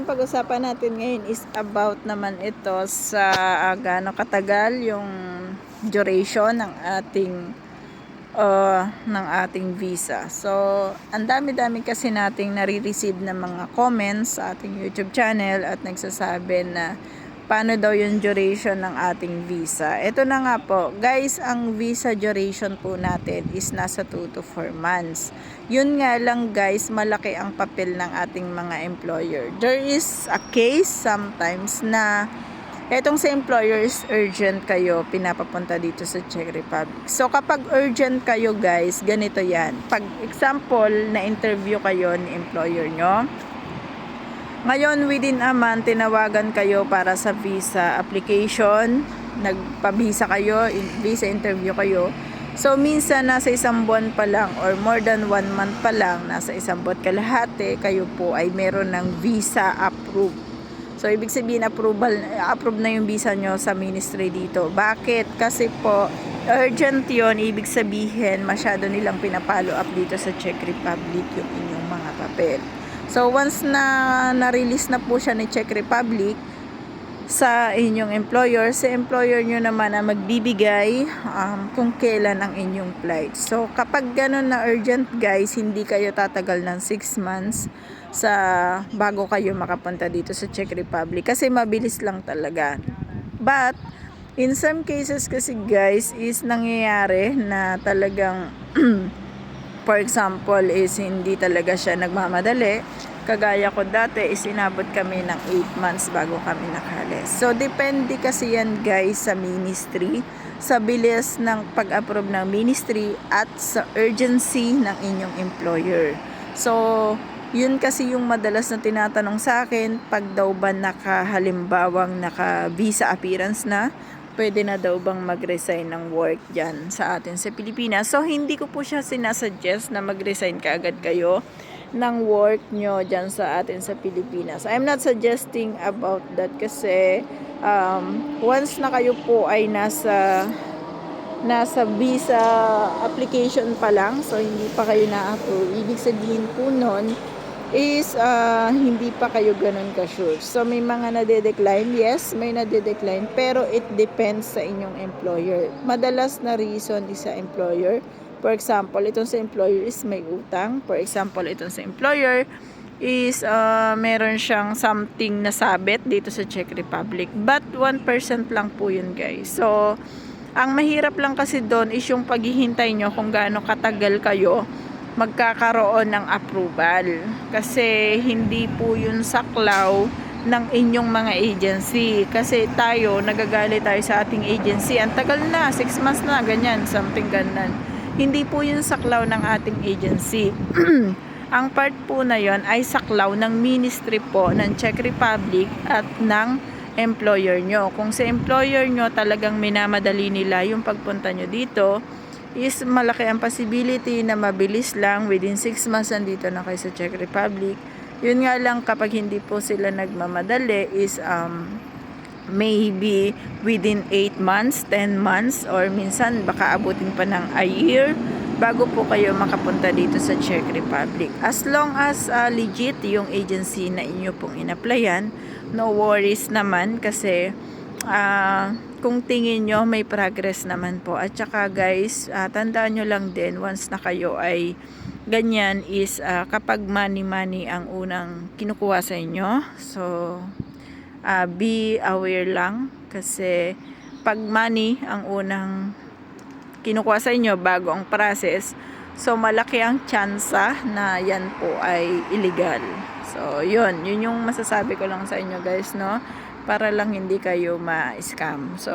ang pag-usapan natin ngayon is about naman ito sa uh, gaano katagal yung duration ng ating uh, ng ating visa. So, ang dami-dami kasi nating nare-receive ng mga comments sa ating YouTube channel at nagsasabi na paano daw yung duration ng ating visa. Ito na nga po, guys, ang visa duration po natin is nasa 2 to 4 months. Yun nga lang guys, malaki ang papel ng ating mga employer. There is a case sometimes na etong sa employer is urgent kayo, pinapapunta dito sa Czech Republic. So kapag urgent kayo guys, ganito yan. Pag example, na interview kayo ni employer nyo, ngayon, within a month, tinawagan kayo para sa visa application. Nagpa-visa kayo, visa interview kayo. So, minsan nasa isang buwan pa lang or more than one month pa lang, nasa isang buwan kalahati, kayo po ay meron ng visa approved. So, ibig sabihin, approval, approve na yung visa nyo sa ministry dito. Bakit? Kasi po, urgent yon ibig sabihin, masyado nilang pinapalo up dito sa Czech Republic yung inyong mga papel. So once na na-release na po siya ni Czech Republic sa inyong employer, sa employer nyo naman na magbibigay um, kung kailan ang inyong flight. So kapag ganun na urgent guys, hindi kayo tatagal ng 6 months sa bago kayo makapunta dito sa Czech Republic kasi mabilis lang talaga. But in some cases kasi guys is nangyayari na talagang for example is hindi talaga siya nagmamadali. Kagaya ko dati is inabot kami ng 8 months bago kami nakalis so depende kasi yan guys sa ministry. Sa bilis ng pag-approve ng ministry at sa urgency ng inyong employer. So yun kasi yung madalas na tinatanong sa akin pag daw ba nakahalimbawang naka visa appearance na pwede na daw bang mag-resign ng work dyan sa atin sa Pilipinas. So, hindi ko po siya sinasuggest na mag-resign kaagad kayo ng work nyo dyan sa atin sa Pilipinas. I'm not suggesting about that kasi um, once na kayo po ay nasa nasa visa application pa lang, so hindi pa kayo na-approve. Ibig sabihin po nun, is uh, hindi pa kayo ganun ka-sure. So, may mga nade-decline. Yes, may nade-decline. Pero it depends sa inyong employer. Madalas na reason is sa employer. For example, itong sa employer is may utang. For example, itong sa employer is uh, meron siyang something na sabit dito sa Czech Republic. But 1% lang po yun guys. So, ang mahirap lang kasi doon is yung paghihintay nyo kung gaano katagal kayo magkakaroon ng approval. Kasi hindi po yun saklaw ng inyong mga agency. Kasi tayo, nagagalit tayo sa ating agency. Ang tagal na, 6 months na, ganyan, something ganyan. Hindi po yun saklaw ng ating agency. Ang part po na yon ay saklaw ng ministry po ng Czech Republic at ng employer nyo. Kung sa employer nyo talagang minamadali nila yung pagpunta nyo dito, is malaki ang possibility na mabilis lang within 6 months nandito na kayo sa Czech Republic. Yun nga lang kapag hindi po sila nagmamadali is um, maybe within 8 months, 10 months or minsan baka abutin pa ng a year bago po kayo makapunta dito sa Czech Republic. As long as uh, legit yung agency na inyo pong inaplayan, no worries naman kasi uh, kung tingin nyo may progress naman po. At saka guys, uh, tandaan nyo lang din once na kayo ay ganyan is uh, kapag money-money ang unang kinukuha sa inyo. So, uh, be aware lang kasi pag money ang unang kinukuha sa inyo bago ang process, so malaki ang tsansa na yan po ay illegal. So, yun. Yun yung masasabi ko lang sa inyo guys, no? Para lang hindi kayo ma-scam. So,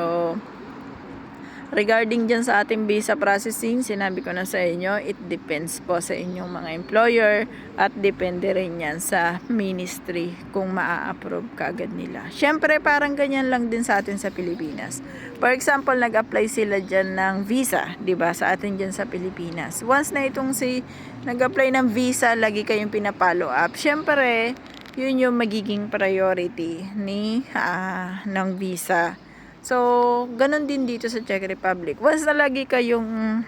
regarding dyan sa ating visa processing, sinabi ko na sa inyo, it depends po sa inyong mga employer at depende rin yan sa ministry kung maa-approve kaagad nila. Siyempre, parang ganyan lang din sa atin sa Pilipinas. For example, nag-apply sila dyan ng visa, di ba sa atin dyan sa Pilipinas. Once na itong si nag-apply ng visa, lagi kayong pinapalo up. Siyempre, yun yung magiging priority ni uh, ng visa So, ganun din dito sa Czech Republic. Once na lagi kayong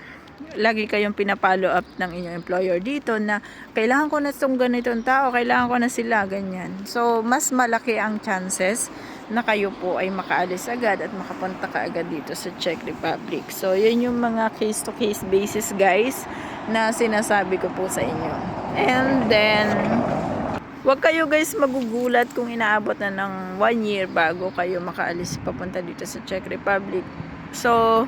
lagi kayong pinapollow up ng inyong employer dito na kailangan ko na itong ganitong tao, kailangan ko na sila, ganyan. So, mas malaki ang chances na kayo po ay makaalis agad at makapunta ka agad dito sa Czech Republic. So, yun yung mga case-to-case basis guys na sinasabi ko po sa inyo. And then, Huwag kayo guys magugulat kung inaabot na ng one year bago kayo makaalis papunta dito sa Czech Republic. So,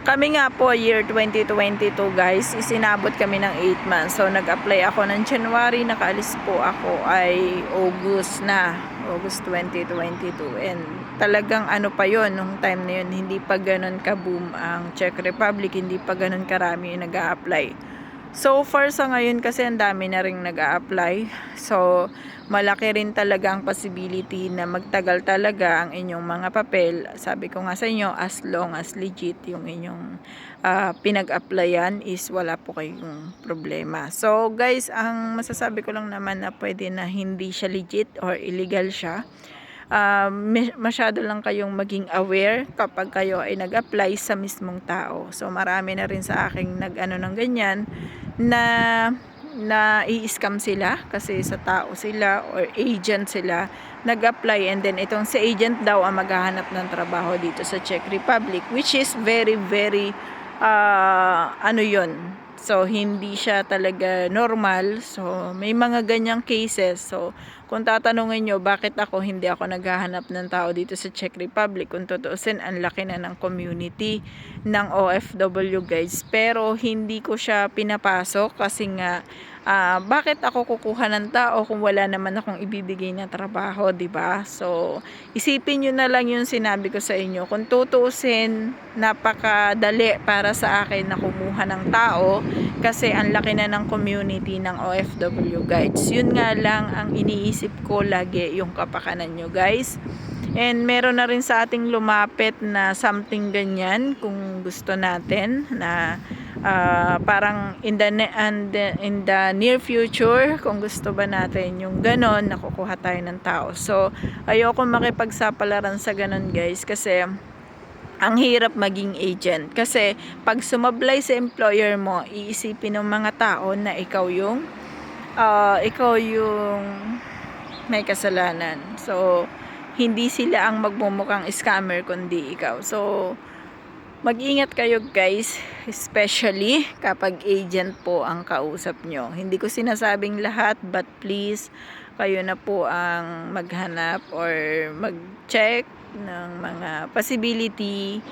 kami nga po year 2022 guys, isinabot kami ng 8 months. So, nag-apply ako ng January, nakaalis po ako ay August na. August 2022. And talagang ano pa yon nung time na yun, hindi pa ganun ka-boom ang Czech Republic, hindi pa ganun karami yung nag apply So far sa ngayon kasi ang dami na rin nag apply So malaki rin talaga ang possibility na magtagal talaga ang inyong mga papel. Sabi ko nga sa inyo, as long as legit yung inyong uh, pinag-applyan is wala po kayong problema. So guys, ang masasabi ko lang naman na pwede na hindi siya legit or illegal siya uh, masyado lang kayong maging aware kapag kayo ay nag-apply sa mismong tao. So marami na rin sa aking nag-ano ng ganyan na na i-scam sila kasi sa tao sila or agent sila nag-apply and then itong si agent daw ang maghahanap ng trabaho dito sa Czech Republic which is very very uh, ano yon So, hindi siya talaga normal. So, may mga ganyang cases. So, kung tatanungin nyo, bakit ako hindi ako naghahanap ng tao dito sa Czech Republic? Kung tutuusin, ang laki na ng community ng OFW guys. Pero, hindi ko siya pinapasok kasi nga, uh, bakit ako kukuha ng tao kung wala naman akong ibibigay na trabaho, 'di ba? So, isipin niyo na lang 'yung sinabi ko sa inyo. Kung tutuusin, napakadali para sa akin na kumuha ng tao kasi ang laki na ng community ng OFW guides. 'Yun nga lang ang iniisip ko lagi 'yung kapakanan nyo, guys. And meron na rin sa ating lumapit na something ganyan kung gusto natin na uh, parang in the, and in the near future kung gusto ba natin yung ganon nakukuha tayo ng tao so ayoko makipagsapalaran sa ganon guys kasi ang hirap maging agent kasi pag sumablay sa employer mo iisipin ng mga tao na ikaw yung uh, ikaw yung may kasalanan so hindi sila ang magmumukhang scammer kundi ikaw so Mag-ingat kayo guys, especially kapag agent po ang kausap nyo. Hindi ko sinasabing lahat, but please, kayo na po ang maghanap or mag-check ng mga possibility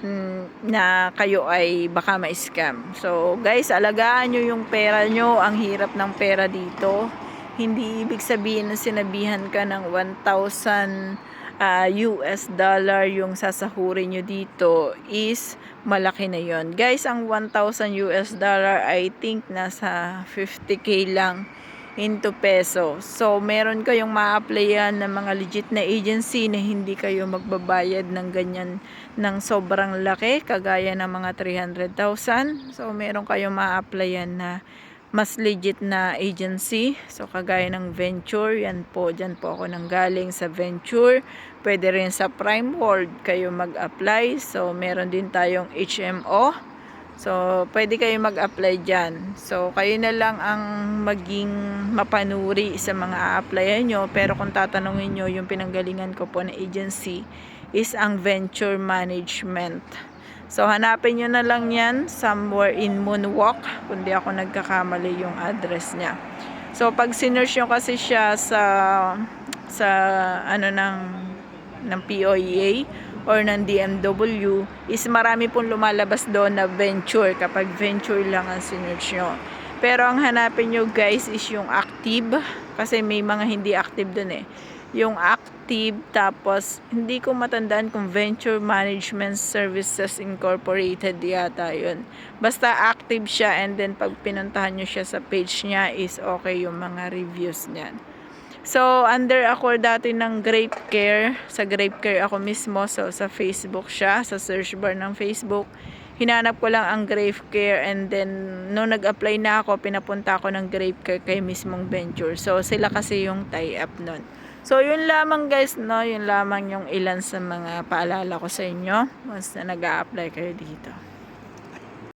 mm, na kayo ay baka ma-scam. So guys, alagaan nyo yung pera nyo. Ang hirap ng pera dito. Hindi ibig sabihin na sinabihan ka ng 1,000 uh, US dollar yung sasahurin nyo dito is malaki na yon guys ang 1,000 US dollar I think nasa 50k lang into peso. So meron kayong ma-applyan ng mga legit na agency na hindi kayo magbabayad ng ganyan ng sobrang laki kagaya ng mga 300,000 so meron kayong ma-applyan na mas legit na agency. So, kagaya ng Venture, yan po, dyan po ako nang galing sa Venture. Pwede rin sa Prime World kayo mag-apply. So, meron din tayong HMO. So, pwede kayo mag-apply dyan. So, kayo na lang ang maging mapanuri sa mga a-applyan nyo. Pero kung tatanungin nyo, yung pinanggalingan ko po na agency is ang Venture Management. So, hanapin nyo na lang yan somewhere in Moonwalk, kundi ako nagkakamali yung address niya. So, pag sinerge nyo kasi siya sa sa ano ng ng POEA or ng DMW is marami pong lumalabas doon na venture kapag venture lang ang sinerge nyo. Pero ang hanapin nyo guys is yung active kasi may mga hindi active doon eh yung active tapos hindi ko matandaan kung Venture Management Services Incorporated yata yun. Basta active siya and then pag pinuntahan nyo siya sa page niya is okay yung mga reviews niyan. So under ako dati ng Grape Care. Sa Grape Care ako mismo so sa Facebook siya sa search bar ng Facebook. Hinanap ko lang ang Grape Care and then no nag-apply na ako pinapunta ako ng Grape Care kay mismong venture. So sila kasi yung tie up nun So, yun lamang guys, no? Yun lamang yung ilan sa mga paalala ko sa inyo once na nag apply kayo dito.